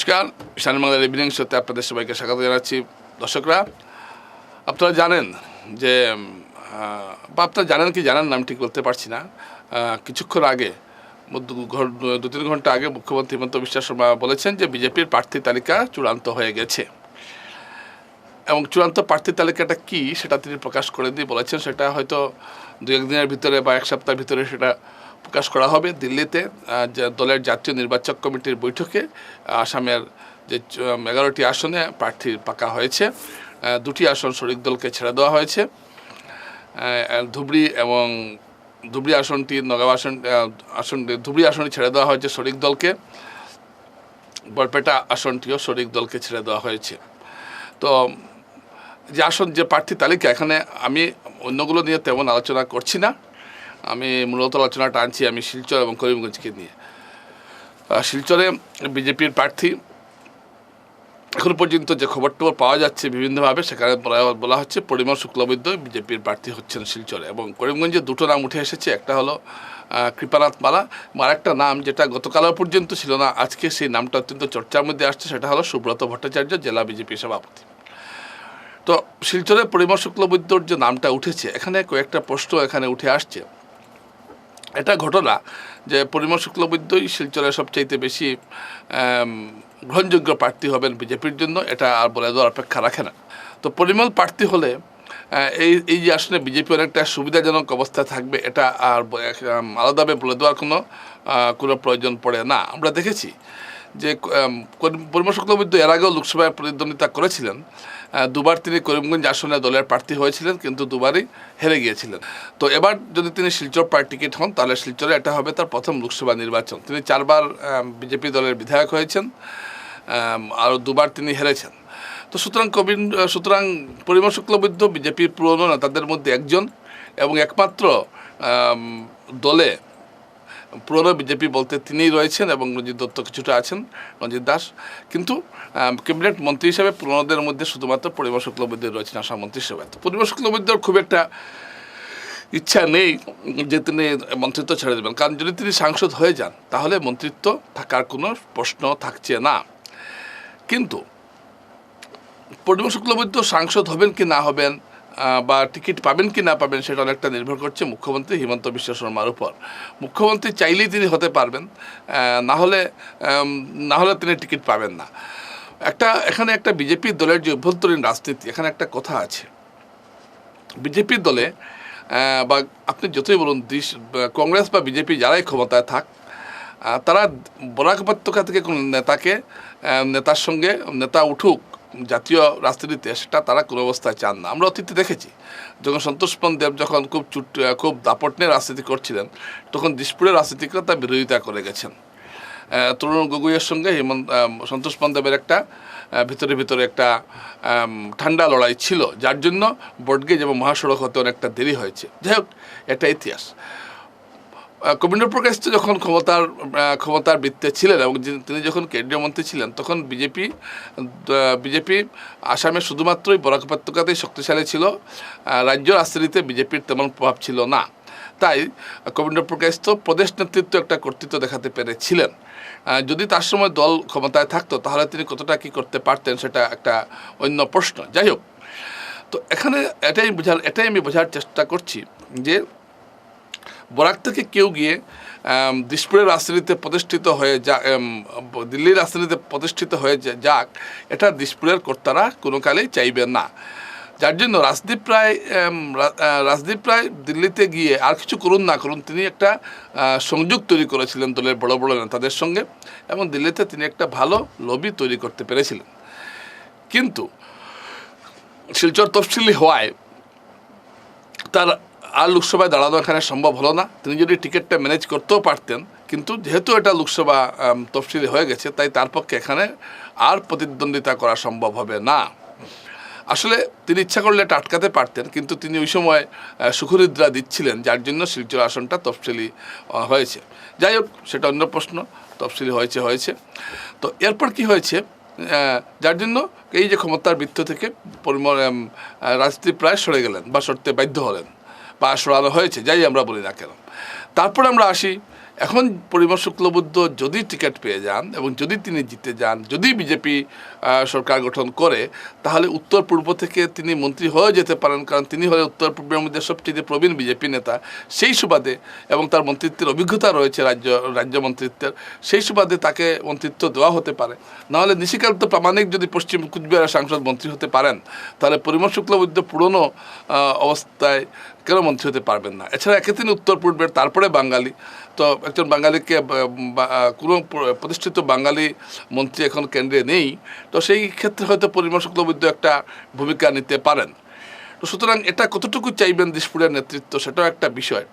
নমস্কার, ঈশান বাংলার ইভিনিং শোতে আপনাদের সবাইকে স্বাগত জানাচ্ছি। দর্শকরা, আপনারা জানেন যে বা আপনারা জানেন কি জানেন না, আমি ঠিক বলতে পারছি না। কিছুক্ষণ আগে দু তিন ঘণ্টা আগে মুখ্যমন্ত্রী হিমন্ত বিশ্ব শর্মা বলেছেন যে, বিজেপির প্রার্থী তালিকা চূড়ান্ত হয়ে গেছে। এবং চূড়ান্ত প্রার্থী তালিকাটা কি, সেটা তিনি প্রকাশ করে দিয়ে বলেছেন। সেটা হয়তো দু একদিনের ভিতরে বা এক সপ্তাহের ভিতরে সেটা প্রকাশ করা হবে দিল্লিতে দলের জাতীয় নির্বাচক কমিটির বৈঠকে আসামের যে এগারোটি আসনে প্রার্থী পাকা হয়েছে। দুটি আসন শরিক দলকে ছেড়ে দেওয়া হয়েছে। ধুবড়ি এবং ধুবড়ি আসনটি নগাঁও আসন আসন ধুবড়ি আসনটি ছেড়ে দেওয়া হয়েছে শরিক দলকে। বরপেটা আসনটিও শরিক দলকে ছেড়ে দেওয়া হয়েছে। তো, যে আসন, যে প্রার্থী তালিকা এখানে আমি অন্যগুলো নিয়ে তেমন আলোচনা করছি না। আমি মূলত আলোচনাটা টানছি আমি শিলচর এবং করিমগঞ্জকে নিয়ে। শিলচরে বিজেপির প্রার্থী, এখন পর্যন্ত যে খবর টবর পাওয়া যাচ্ছে বিভিন্নভাবে, সেখানে বলা- হচ্ছে পরিমল শুক্লবৈদ্য বিজেপির প্রার্থী হচ্ছেন শিলচরে এবং করিমগঞ্জে দুটো নাম উঠে এসেছে, একটা হলো কৃপানাথ মালা আরেকটা নাম যেটা গতকালও পর্যন্ত ছিল না, আজকে সেই নামটা অত্যন্ত চর্চার মধ্যে আসছে, সেটা হলো সুব্রত ভট্টাচার্য, জেলা বিজেপি সভাপতি। তো শিলচরে পরিমল শুক্লবৈদ্যর যে নামটা উঠেছে, এখানে কয়েকটা প্রশ্ন এখানে উঠে আসছে। এটা ঘটনা যে পরিমল শুক্লবৈদ্যই শিলচরের সবচাইতে বেশি গ্রহণযোগ্য প্রার্থী হবেন বিজেপির জন্য, এটা আর বলে দেওয়ার অপেক্ষা রাখে না। তো পরিমল প্রার্থী হলে এই এই যে আসলে বিজেপি অনেকটা সুবিধাজনক অবস্থায় থাকবে, এটা আর আলাদাভাবে বলে দেওয়ার কোনো কোনো প্রয়োজন পড়ে না। আমরা দেখেছি যে পরিমল শুক্লবৈদ্য এর আগেও লোকসভায় প্রতিদ্বন্দ্বিতা করেছিলেন দুবার তিনি করিমগঞ্জ আসনে দলের প্রার্থী হয়েছিলেন, কিন্তু দুবারই হেরে গিয়েছিলেন। তো এবার যদি তিনি শিলচর টিকিট হন, তাহলে শিলচরে এটা হবে তার প্রথম লোকসভা নির্বাচন। তিনি চারবার বিজেপি দলের বিধায়ক হয়েছেন আর দুবার তিনি হেরেছেন। তো সুতরাং কবিন সুতরাং পরিমল শুক্লবৈদ্য, বিজেপির পুরনো নেতাদের মধ্যে একজন এবং একমাত্র দলে পুরনো বিজেপি বলতে তিনিই রয়েছেন এবং রঞ্জিত দত্ত কিছুটা আছেন, রঞ্জিত দাস। কিন্তু ক্যাবিনেট মন্ত্রী হিসেবে পুরনোদের মধ্যে শুধুমাত্র পরিমল শুক্লবৈদ্য রয়েছেন আসাম মন্ত্রী হিসেবে। পরিমল শুক্লবৈদ্যর খুব একটা ইচ্ছা নেই যে তিনি মন্ত্রিত্ব ছেড়ে দেবেন। কারণ যদি তিনি সাংসদ হয়ে যান, তাহলে মন্ত্রিত্ব থাকার কোনো প্রশ্ন থাকছে না। কিন্তু পরিমল শুক্লবৈদ্য সাংসদ হবেন কি না হবেন বা টিকিট পাবেন কি না পাবেন সেটা অনেকটা নির্ভর করছে মুখ্যমন্ত্রী হিমন্ত বিশ্ব শর্মার উপর। মুখ্যমন্ত্রী চাইলেই তিনি হতে পারবেন না হলে না হলে তিনি টিকিট পাবেন না। একটা, এখানে একটা বিজেপি দলের যে অভ্যন্তরীণ রাজনীতি, এখানে একটা কথা আছে। বিজেপি দলে বা আপনি যতই বলুন দেশ কংগ্রেস বা বিজেপি যারাই ক্ষমতায় থাক তারা বরাক উপত্যকা থেকে কোনো নেতাকে নেতার সঙ্গে, নেতা উঠুক জাতীয় রাজনীতিতে সেটা তারা কোনো অবস্থায় চান না। আমরা অতীতে দেখেছি, যখন সন্তোষপন দেব যখন খুব চুট, খুব দাপট নিয়ে রাজনীতি করছিলেন, তখন দিসপুরের রাজনীতিকেও তার বিরোধিতা করে গেছেন। তরুণ গগৈয়ের সঙ্গে হেমন্ত সন্তোষ পান্ডবের একটা ভিতরে ভিতরে একটা ঠান্ডা লড়াই ছিল, যার জন্য বটগেজ এবং মহাসড়ক হতে অনেকটা দেরি হয়েছে। যাই হোক, এটা ইতিহাস। কবীন্দ্র প্রকাশ তো যখন ক্ষমতার ক্ষমতার বৃত্তে ছিলেন এবং তিনি যখন কেন্দ্রীয় মন্ত্রী ছিলেন, তখন বিজেপি বিজেপি আসামে শুধুমাত্রই বরাক উপত্যকাতেই শক্তিশালী ছিল। রাজ্য রাজনীতিতে বিজেপির তেমন প্রভাব ছিল না। তাই কবীন্দ্র প্রকাশ তো প্রদেশ নেতৃত্ব একটা কর্তৃত্ব দেখাতে পেরেছিলেন। যদি তার সময় দল ক্ষমতায় থাকতো, তাহলে তিনি কতটা কী করতে পারতেন সেটা একটা অন্য প্রশ্ন। যাই হোক, তো এখানে এটাই বোঝার, এটাই আমি বোঝার চেষ্টা করছি যে বরাক থেকে কেউ গিয়ে দিসপুরের রাজনীতিতে প্রতিষ্ঠিত হয়ে যা দিল্লির রাজনীতিতে প্রতিষ্ঠিত হয়ে যাক, এটা দিসপুরের কর্তারা কোনো কালেই চাইবে না। যার জন্য রাজদীপ রায় রাজদীপ রায় দিল্লিতে গিয়ে আর কিছু করুন না করুন, তিনি একটা সংযোগ তৈরি করেছিলেন দলের বড় বড় নেতাদের সঙ্গে এবং দিল্লিতে তিনি একটা ভালো লবি তৈরি করতে পেরেছিলেন। কিন্তু শিলচর তফসিলি হওয়ায় তার আর লোকসভায় দাঁড়ানো এখানে সম্ভব হলো না। তিনি যদি টিকিটটা ম্যানেজ করতেও পারতেন, কিন্তু যেহেতু এটা লোকসভা তফসিলি হয়ে গেছে, তাই তার পক্ষে এখানে আর প্রতিদ্বন্দ্বিতা করা সম্ভব হবে না। আসলে তিনি ইচ্ছা করলে এটা আটকাতে পারতেন, কিন্তু তিনি ওই সময় সুখরিদ্রা দিচ্ছিলেন, যার জন্য শিলচর আসনটা তফসিলি হয়েছে। যাই হোক, সেটা অন্য প্রশ্ন, তফসিলি হয়েছে হয়েছে। তো এরপর কি হয়েছে? যার জন্য এই যে ক্ষমতার বৃত্ত থেকে রাজনীতি প্রায় সরে গেলেন বা সরতে বাধ্য হলেন। বা সরানো হয়েছে, যাই আমরা বলি না কেন। তারপর আমরা আসি, এখন পরিমল শুক্লবুদ্ধ যদি টিকিট পেয়ে যান এবং যদি তিনি জিতে যান, যদি বিজেপি সরকার গঠন করে, তাহলে উত্তর পূর্ব থেকে তিনি মন্ত্রী হয়ে যেতে পারেন, কারণ তিনি হলে উত্তর পূর্বের মধ্যে সবচেয়ে প্রবীণ বিজেপি নেতা। সেই সুবাদে এবং তার মন্ত্রিত্বের অভিজ্ঞতা রয়েছে রাজ্য রাজ্য মন্ত্রিত্বের, সেই সুবাদে তাকে মন্ত্রিত্ব দেওয়া হতে পারে। নাহলে নিশিকান্ত প্রামাণিক যদি পশ্চিম কুচবিহারের সাংসদ মন্ত্রী হতে পারেন, তাহলে পরিমল শুক্লবুদ্ধ পুরনো অবস্থায় কেন মন্ত্রী হতে পারবেন না? এছাড়া একে তিনি উত্তর পূর্বের, তারপরে বাঙালি। তো একজন বাঙালিকে কোনো প্রতিষ্ঠিত বাঙালি মন্ত্রী এখন কেন্দ্রে নেই। তো সেই ক্ষেত্রে হয়তো পরিমল শুক্লবৈদ্য একটা ভূমিকা নিতে পারেন। তো সুতরাং এটা কতটুকু চাইবেন দিশপুরের নেতৃত্ব, সেটাও একটা বিষয়।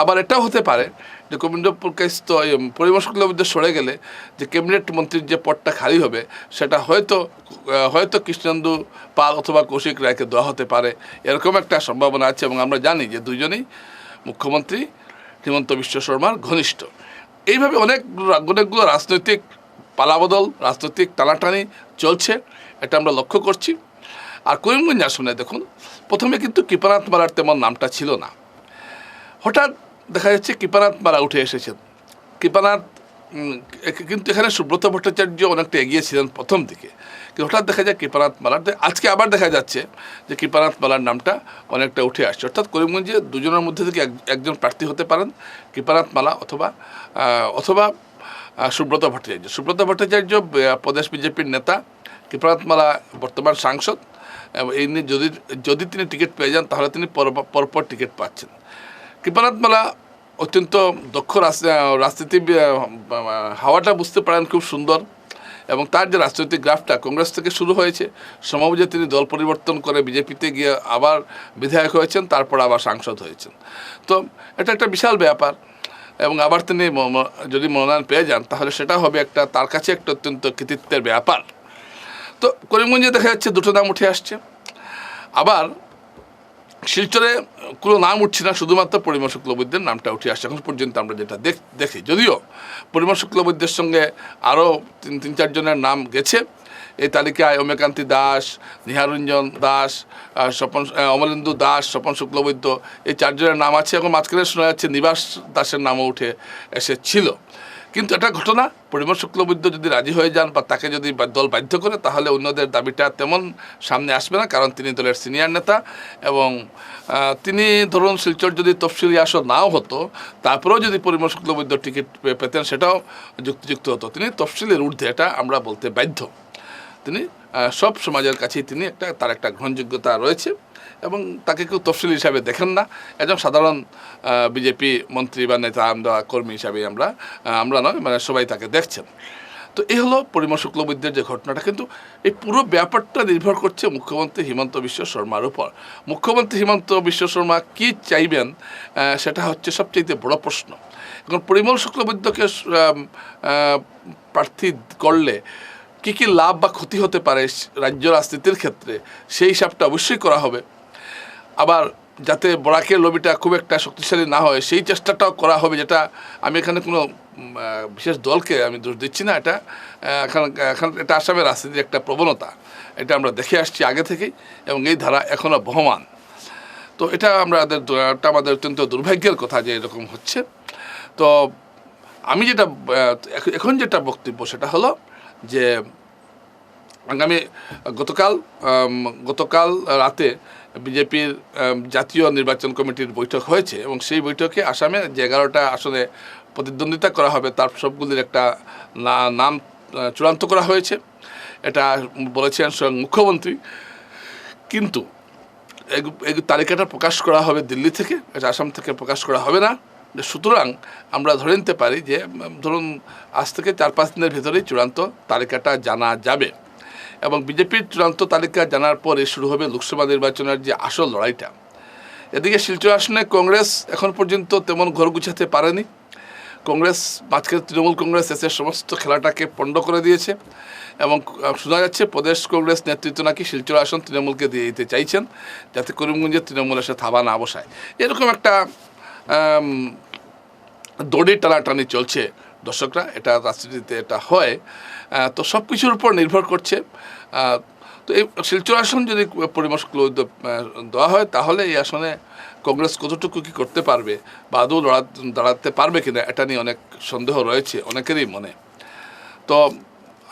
আবার এটাও হতে পারে যে গোবিন্দপুর কাস্ত পরিমল শুক্লবুদ্ধ সরে গেলে যে ক্যাবিনেট মন্ত্রীর যে পদটা খালি হবে, সেটা হয়তো হয়তো কৃষ্ণেন্দু পাল অথবা কৌশিক রায়কে দেওয়া হতে পারে। এরকম একটা সম্ভাবনা আছে এবং আমরা জানি যে দুজনেই মুখ্যমন্ত্রী হিমন্ত বিশ্ব শর্মার ঘনিষ্ঠ। এইভাবে অনেক অনেকগুলো রাজনৈতিক পালাবদল, রাজনৈতিক টানাটানি চলছে, এটা আমরা লক্ষ্য করছি। আর করিমগঞ্জ আসনে দেখুন, প্রথমে কিন্তু কৃপানাথ মালার তেমন নামটা ছিল না। হঠাৎ দেখা যাচ্ছে কৃপানাথ মালা উঠে এসেছেন। কৃপানাথ কিন্তু এখানে সুব্রত ভট্টাচার্য অনেকটা এগিয়েছিলেন প্রথম দিকে। কিন্তু হঠাৎ দেখা যায় কৃপানাথ মালার আজকে আবার দেখা যাচ্ছে যে কৃপানাথ মালার নামটা অনেকটা উঠে আসছে। অর্থাৎ করিমগঞ্জে দুজনের মধ্যে থেকে এক- একজন প্রার্থী হতে পারেন, কৃপানাথ মালা অথবা অথবা সুব্রত ভট্টাচার্য। সুব্রত ভট্টাচার্য প্রদেশ বিজেপির নেতা, কৃপানাথ মালা বর্তমান সাংসদ এই নিয়ে যদি যদি তিনি টিকিট পেয়ে যান, তাহলে তিনি পর- পরপর টিকিট পাচ্ছেন। কৃপানাথ মালা অত্যন্ত দক্ষ রাজ- রাজনীতি হাওয়াটা বুঝতে পারেন খুব সুন্দর। এবং তার যে রাজনৈতিক গ্রাফটা কংগ্রেস থেকে শুরু হয়েছে সমাজে তিনি দল পরিবর্তন করে বিজেপিতে গিয়ে আবার বিধায়ক হয়েছেন, তারপর আবার সাংসদ হয়েছেন। তো এটা একটা বিশাল ব্যাপার। এবং আবার তিনি যদি মনোনয়ন পেয়ে যান, তাহলে সেটা হবে একটা, তার কাছে একটা অত্যন্ত কৃতিত্বের ব্যাপার। তো করিমগঞ্জে দেখা যাচ্ছে দুটো নাম উঠে আসছে। আবার শিলচরে কোনো নাম উঠছে না, শুধুমাত্র পরিমল শুক্লবৈদ্যের নামটা উঠে আসছে। এখন পর্যন্ত আমরা যেটা দেখ যদিও পরিমল শুক্লবৈদ্যের সঙ্গে আরও তিন তিন চারজনের নাম গেছে। এই তালিকায় অমেকান্তি দাস, নিহারঞ্জন দাস স্বপন অমলেন্দু দাস, স্বপন শুক্লবৈদ্য, এই চারজনের নাম আছে। এখন মাঝখানে শোনা যাচ্ছে নিবাস দাসের নামও উঠে এসেছিল। কিন্তু এটা ঘটনা, পরিমল শুক্লবৈদ্য যদি রাজি হয়ে যান বা তাকে যদি দল বাধ্য করে, তাহলে অন্যদের দাবিটা তেমন সামনে আসবে না, কারণ তিনি দলের সিনিয়র নেতা এবং তিনি ধরুন শিলচর যদি তফসিলি আসর নাও হতো, তারপরেও যদি পরিমল শুক্লবৈদ্য টিকিট পেতেন, সেটাও যুক্তিযুক্ত হতো। তিনি তফসিলের ঊর্ধ্বে, এটা আমরা বলতে বাধ্য। তিনি সব সমাজের কাছেই তিনি একটা, তার একটা গ্রহণযোগ্যতা রয়েছে এবং তাকে কেউ তফসিল হিসাবে দেখেন না। একজন সাধারণ বিজেপি মন্ত্রী বা নেতা আমরা, কর্মী হিসাবে আমরা আমরা নয় মানে সবাই তাকে দেখছেন। তো এই হলো পরিমল শুক্লবৈদ্যের যে ঘটনাটা। কিন্তু এই পুরো ব্যাপারটা নির্ভর করছে মুখ্যমন্ত্রী হিমন্ত বিশ্ব শর্মার উপর। মুখ্যমন্ত্রী হিমন্ত বিশ্ব শর্মা কী চাইবেন সেটা হচ্ছে সবচেয়ে বড় প্রশ্ন। এখন পরিমল শুক্লবৈদ্যকে প্রার্থী করলে কী কী লাভ বা ক্ষতি হতে পারে রাজ্য রাজনীতির ক্ষেত্রে, সেই হিসাবটা অবশ্যই করা হবে। আবার যাতে বরাকের লবিটা খুব একটা শক্তিশালী না হয়, সেই চেষ্টাটাও করা হবে যেটা আমি এখানে কোনো বিশেষ দলকে আমি দোষ দিচ্ছি না, এটা এখন এখন এটা আসামের রাজনীতির একটা প্রবণতা। এটা আমরা দেখে আসছি আগে থেকেই, এবং এই ধারা এখনও বহমান। তো এটা আমাদের আমাদের অত্যন্ত দুর্ভাগ্যের কথা যে এরকম হচ্ছে। তো আমি যেটা এখন যেটা বক্তব্য সেটা হলো যে, আগামী, গতকাল গতকাল রাতে বিজেপির জাতীয় নির্বাচন কমিটির বৈঠক হয়েছে এবং সেই বৈঠকে আসামে যে এগারোটা আসনে প্রতিদ্বন্দ্বিতা করা হবে তার সবগুলির একটা নাম চূড়ান্ত করা হয়েছে। এটা বলেছেন স্বয়ং মুখ্যমন্ত্রী। কিন্তু এই তালিকাটা প্রকাশ করা হবে দিল্লি থেকে, এটা আসাম থেকে প্রকাশ করা হবে না। সুতরাং আমরা ধরে নিতে পারি যে ধরুন, আজ থেকে চার পাঁচ দিনের ভেতরেই চূড়ান্ত তালিকাটা জানা যাবে এবং বিজেপির চূড়ান্ত তালিকা জানার পরে শুরু হবে লোকসভা নির্বাচনের যে আসল লড়াইটা। এদিকে শিলচর আসনে কংগ্রেস এখন পর্যন্ত তেমন ঘর গুছাতে পারেনি। কংগ্রেস মাঝখানে তৃণমূল কংগ্রেস এসে সমস্ত খেলাটাকে পণ্ড করে দিয়েছে এবং শোনা যাচ্ছে প্রদেশ কংগ্রেস নেতৃত্ব নাকি শিলচর আসন তৃণমূলকে দিয়ে দিতে চাইছেন, যাতে করিমগঞ্জে তৃণমূল এসে থাবা না বসায়। এরকম একটা দড়ি টানাটানি চলছে। দর্শকরা, এটা রাজনীতিতে এটা হয়। তো সব কিছুর উপর নির্ভর করছে। তো এই শিলচর আসন যদি পরিমর্শ দেওয়া হয়, তাহলে এই আসনে কংগ্রেস কতটুকু কি করতে পারবে? বা আদৌ লড়া দাঁড়াতে পারবে কিনা, এটা নিয়ে অনেক সন্দেহ রয়েছে অনেকেরই মনে। তো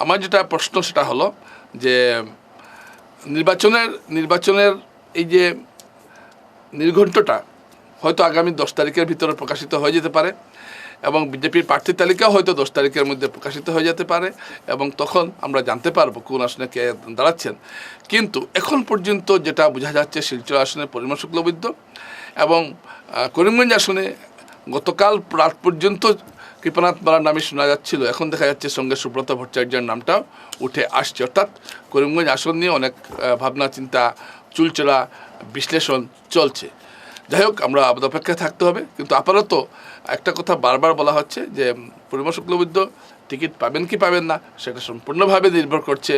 আমার যেটা প্রশ্ন, সেটা হলো যে নির্বাচনের নির্বাচনের এই যে নির্ঘণ্টটা হয়তো আগামী দশ তারিখের ভিতরে প্রকাশিত হয়ে যেতে পারে এবং বিজেপির প্রার্থী তালিকাও হয়তো দশ তারিখের মধ্যে প্রকাশিত হয়ে যেতে পারে এবং তখন আমরা জানতে পারব কোন আসনে কে দাঁড়াচ্ছেন। কিন্তু এখন পর্যন্ত যেটা বোঝা যাচ্ছে শিলচর আসনে পরিমল শুক্লবৈদ্য এবং করিমগঞ্জ আসনে গতকাল রাত পর্যন্ত কৃপনাথ বালার নামে শোনা যাচ্ছিল। এখন দেখা যাচ্ছে সঙ্গে সুব্রত ভট্টাচার্যের নামটাও উঠে আসছে। অর্থাৎ করিমগঞ্জ আসন নিয়ে অনেক ভাবনা, চিন্তা, চুলচেরা বিশ্লেষণ চলছে। যাই হোক, আমরা আমাদের অপেক্ষায় থাকতে হবে। কিন্তু আপাতত একটা কথা বারবার বলা হচ্ছে যে পূর্ণিমা শুক্লবৈদ্য টিকিট পাবেন কি পাবেন না, সেটা সম্পূর্ণভাবে নির্ভর করছে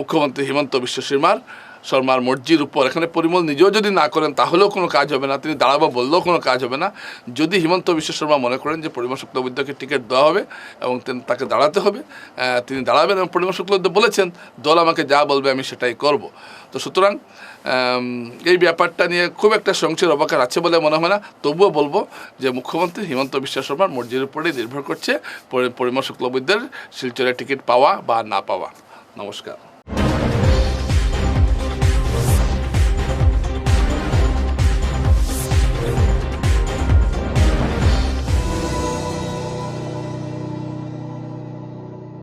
মুখ্যমন্ত্রী হিমন্ত বিশ্ব শর্মার। শর্মার মর্জির উপর। এখানে পরিমল নিজেও যদি না করেন, তাহলেও কোনো কাজ হবে না। তিনি দাঁড়াবো বললেও কোনো কাজ হবে না। যদি হিমন্ত বিশ্ব শর্মা মনে করেন যে পরিমল শুক্লবৈদ্যকে টিকিট দেওয়া হবে এবং তাকে দাঁড়াতে হবে তিনি দাঁড়াবেন এবং পরিমল শুক্লবৈদ্য বলেছেন, দল আমাকে যা বলবে আমি সেটাই করব। তো সুতরাং এই ব্যাপারটা নিয়ে খুব একটা সংশয়ের অবকার আছে বলে মনে হয় না। তবুও বলব যে মুখ্যমন্ত্রী হিমন্ত বিশ্ব শর্মার মর্জির উপরেই নির্ভর করছে পরি- পরিমল শুক্লবৈদ্যের শিলচরের টিকিট পাওয়া বা না পাওয়া। নমস্কার।